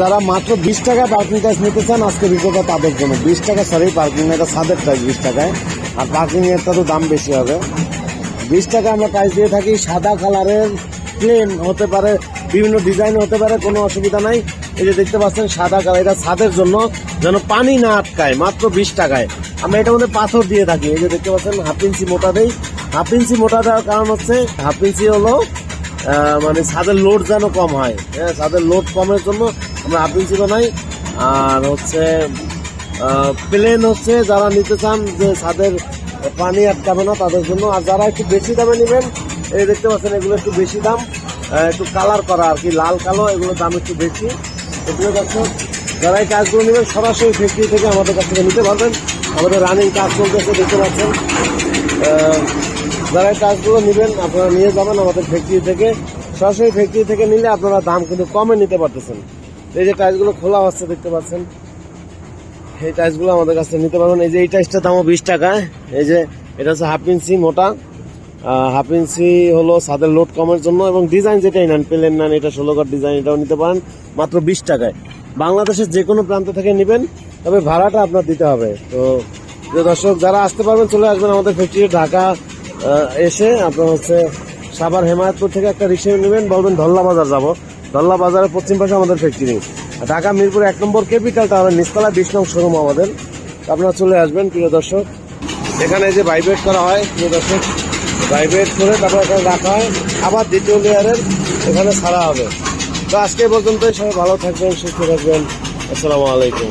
যারা মাত্র বিশ টাকা পার্কিং টাইস নিতে চান আজকে ভিডিওটা তাদের জন্য। বিশ টাকা সরি পার্কিং এটা সাদের টাইস বিশ টাকায়। আর পার্কিং এরটা তো দাম বেশি হবে। বিশ টাকা আমরা টাইস দিয়ে থাকি, সাদা কালারের প্লেন হতে পারে, বিভিন্ন ডিজাইন হতে পারে, কোনো অসুবিধা নাই। এই যে দেখতে পাচ্ছেন, সাদা কালার এটা ছাদের জন্য যেন পানি না আটকায়, মাত্র বিশ টাকায়। আমরা এটার মধ্যে পাথর দিয়ে থাকি। এই যে দেখতে পাচ্ছেন হাফ ইঞ্চি মোটা দেই। হাফ ইঞ্চি মোটা দেওয়ার কারণ হচ্ছে হাফ ইঞ্চি হলো মানে ছাদের লোড যেন কম হয়। হ্যাঁ ছাদের লোড কমের জন্য আমরা হাফ ইঞ্চি বানাই আর হচ্ছে প্লেন হচ্ছে যারা নিতে চান যে ছাদের পানি আটকাবে না তাদের জন্য। আর যারা একটু বেশি দামে নেবেন, এই দেখতে পাচ্ছেন এগুলো একটু বেশি দাম। একটু কালার করা আর কি, লাল, কালো, এগুলোর দাম একটু বেশি। এগুলো দেখো, যারা এই কাজগুলো নেবেন, সরাসরি ফ্যাক্টরি থেকে আমাদের কাছ থেকে নিতে পারবেন। আমাদের রানিং কাজ চলতেছে, দেখতে পাচ্ছেন। যারা এই কাজগুলো নেবেন, আপনারা নিয়ে যাবেন আমাদের ফ্যাক্টরি থেকে। সরাসরি ফ্যাক্টরি থেকে নিলে আপনারা দাম কিন্তু কমে নিতে পারতেছেন। এই যে টাইলসগুলো খোলা হচ্ছে, দেখতে পাচ্ছেন। এই টাইলসগুলো আমাদের কাছ নিতে পারবেন। এই যে এই টাইলসটার দামও বিশ টাকায় এই যে এটা হচ্ছে হাফ ইঞ্চি মোটা। হাফ ইঞ্চি হলো ছাদের লোড কমের জন্য এবং ডিজাইন যেটাই নেন প্লেন নেন, এটা ষোলো কার ডিজাইন এটাও নিতে পারেন, মাত্র বিশ টাকায়। বাংলাদেশের যে কোনো প্রান্ত থেকে নেবেন, তবে ভাড়াটা আপনার দিতে হবে। তো দর্শক, যারা আসতে পারবেন, চলে আসবেন আমাদের ফ্যাক্টরি ঢাকা এসে আপনার হচ্ছে সাভার হেমায়তপুর থেকে একটা রিক্সা নেবেন, বলবেন ধল্লা বাজার যাব। ধল্লা বাজারের পশ্চিম পাশে আমাদের ফ্যাক্টরি ঢাকা মিরপুর এক নম্বর ক্যাপিটাল টাওয়ার নিচতলা বিশ নং শোরুম আমাদের। আপনারা চলে আসবেন, প্রিয় দর্শক। এখানে যে ভাইব্রেট করা হয়, প্রিয় দর্শক ভাইব্রেট করে তারপর এখানে রাখা হয়। আবার দ্বিতীয় লেয়ারের এখানে ছাড়া হবে। তো আজকে পর্যন্তই, সবাই ভালো থাকবেন, সুস্থ থাকবেন। আসসালামু আলাইকুম।